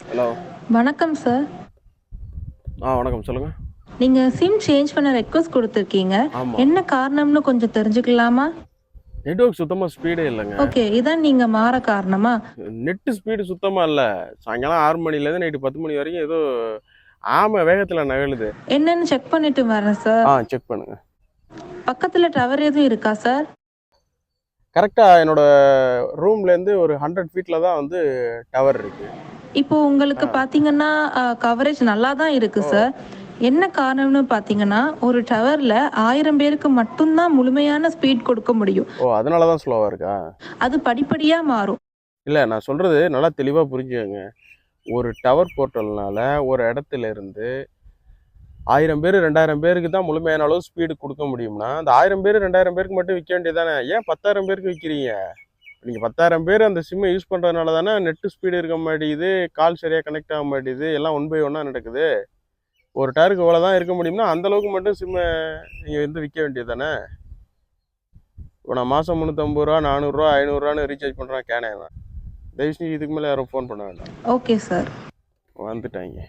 Hello வணக்கம் sir ஆ வணக்கம். சொல்லுங்கள் நீங்க சிம் சேஞ்ச் பண்ண ரெக்வஸ்ட் கொடுத்துருக்கீங்க. என்ன காரணம்னு கொஞ்சம் தெரிஞ்சுக்கலாமா? நெட்ஒர்க் சுத்தமாக ஸ்பீடே இல்லைங்க. ஓகே இதான் நீங்க மாற காரணமா? நெட்டு ஸ்பீடு சுத்தமாக இல்லை. சாயங்காலம் ஆறு மணிலேருந்து நைட்டு பத்து மணி வரைக்கும் ஏதோ ஆமை வேகத்தில் நகழுது என்னன்னு செக் பண்ணிட்டு வரேன் சார் ஆ செக் பண்ணுங்க. பக்கத்துல டவர் எதுவும் இருக்கா சார்? கரெக்டாக என்னோட ரூம்லேருந்து ஒரு ஹண்ட்ரட் ஃபீட்டில் தான் வந்து டவர் இருக்கு. இப்போ உங்களுக்கு பாத்தீங்கன்னா கவரேஜ் நல்லா தான் இருக்கு சார். என்ன காரணம்னு பாத்தீங்கன்னா ஒரு டவர்ல ஆயிரம் பேருக்கு மட்டும்தான் முழுமையான ஸ்பீட் கொடுக்க முடியும். ஓ அதனால தான் ஸ்லோவாக இருக்கா? அது படிப்படியா மாறும். இல்லை நான் சொல்கிறது நல்லா தெளிவாக புரிஞ்சுக்கங்க. ஒரு டவர் போர்ட்டல்னால ஒரு இடத்துல இருந்து ஆயிரம் பேர் ரெண்டாயிரம் பேருக்கு தான் முழுமையான அளவு ஸ்பீடு கொடுக்க முடியும்னா அந்த ஆயிரம் பேர் ரெண்டாயிரம் பேருக்கு மட்டும் விற்க வேண்டியதானே ஏன் பத்தாயிரம் பேருக்கு விற்கிறீங்க நீங்கள் பத்தாயிரம் பேர் அந்த சிம்மை யூஸ் பண்ணுறதுனால தானே நெட்டு ஸ்பீடு இருக்க மாட்டேங்குது கால் சரியாக கனெக்ட் ஆக மாட்டேங்குது எல்லாம் ஒன் பை ஒன்னாக நடக்குது. ஒரு டவருக்கு இவ்வளோ தான் இருக்க முடியும்னா அந்த அளவுக்கு மட்டும் சிம்மை நீங்கள் வந்து விற்க வேண்டியது தானே இப்போ நான் மாதம் முந்நூற்றம்பது ரூபா நானூறுரூவா ஐநூறுரூவான்னு ரீசார்ஜ் பண்ணுறேன் கேனே தான் தயவு செஞ்சு இதுக்கு மேலே யாரும் ஃபோன் பண்ண வேண்டாம். ஓகே சார் வந்துட்டாங்க.